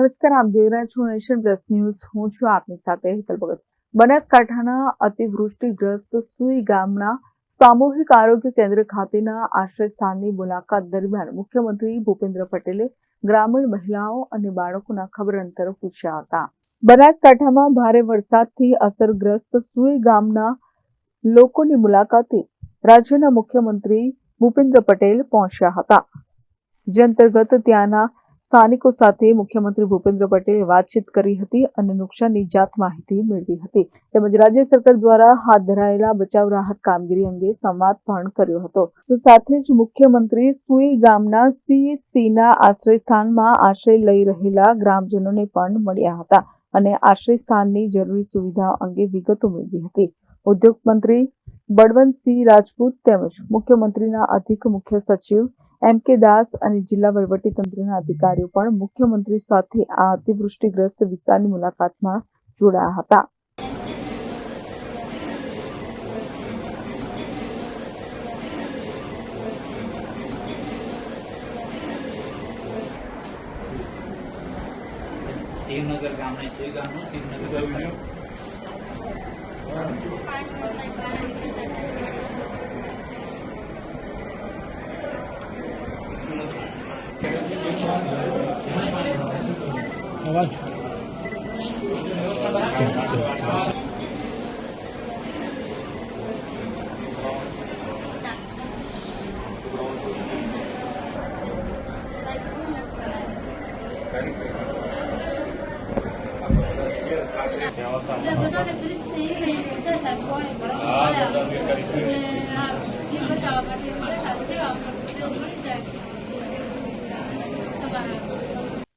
નમસ્કાર, આપ જોઈ રહ્યા નેશન પ્લસ ન્યૂઝ. હું છું આપની સાથે હેતલ ભગત. બનાસકાંઠાના અતિવૃષ્ટિગ્રસ્ત સુઈ ગામના સામૂહિક આરોગ્ય કેન્દ્ર ખાતેના આશ્રયસ્થાનની મુલાકાત દરમિયાન મુખ્યમંત્રી ભૂપેન્દ્ર પટેલે ગ્રામીણ મહિલાઓ અને બાળકોના ખબર અંતર પૂછ્યા હતા. બનાસકાંઠામાં ભારે વરસાદથી અસરગ્રસ્ત સુઈ ગામના લોકોની મુલાકાતે રાજ્યના મુખ્યમંત્રી ભૂપેન્દ્ર પટેલ પહોંચ્યા હતા. જે અંતર્ગત ત્યાંના સ્થાનિકો સાથે મુખ્યમંત્રી ભૂપેન્દ્ર પટેલે વાતચીત કરી હતી અને નુકસાનની જાત માહિતી મેળવી હતી. તેમજ રાજ્ય સરકાર દ્વારા હાથ ધરાયેલા બચાવ રાહત કામગીરી અંગે સંવાદ પણ કર્યો હતો. તો સાથે જ મુખ્યમંત્રી સુઈ ગામના સીએચસીના આશ્રય આશ્રય લઈ રહેલા ગ્રામજનોને પણ મળ્યા હતા અને આશ્રય સ્થાનની જરૂરી સુવિધાઓ અંગે વિગતો મેળવી હતી. ઉદ્યોગ મંત્રી બળવંતસિંહ રાજપૂત તેમજ મુખ્યમંત્રીના અધિક મુખ્ય સચિવ એમ કે દાસ અને જિલ્લા વહીવટીતંત્રના અધિકારીઓ પણ મુખ્યમંત્રી સાથે આ અતિવૃષ્ટિગ્રસ્ત વિસ્તારની મુલાકાતમાં જોડાયા હતા. શિવનગર ગામને સુઈ ગામનું. Shivnagar 那不知道你平时你那个啥生活呢？哎呀，你不知道，反正就是啥事啊，反正就是多累的，好吧？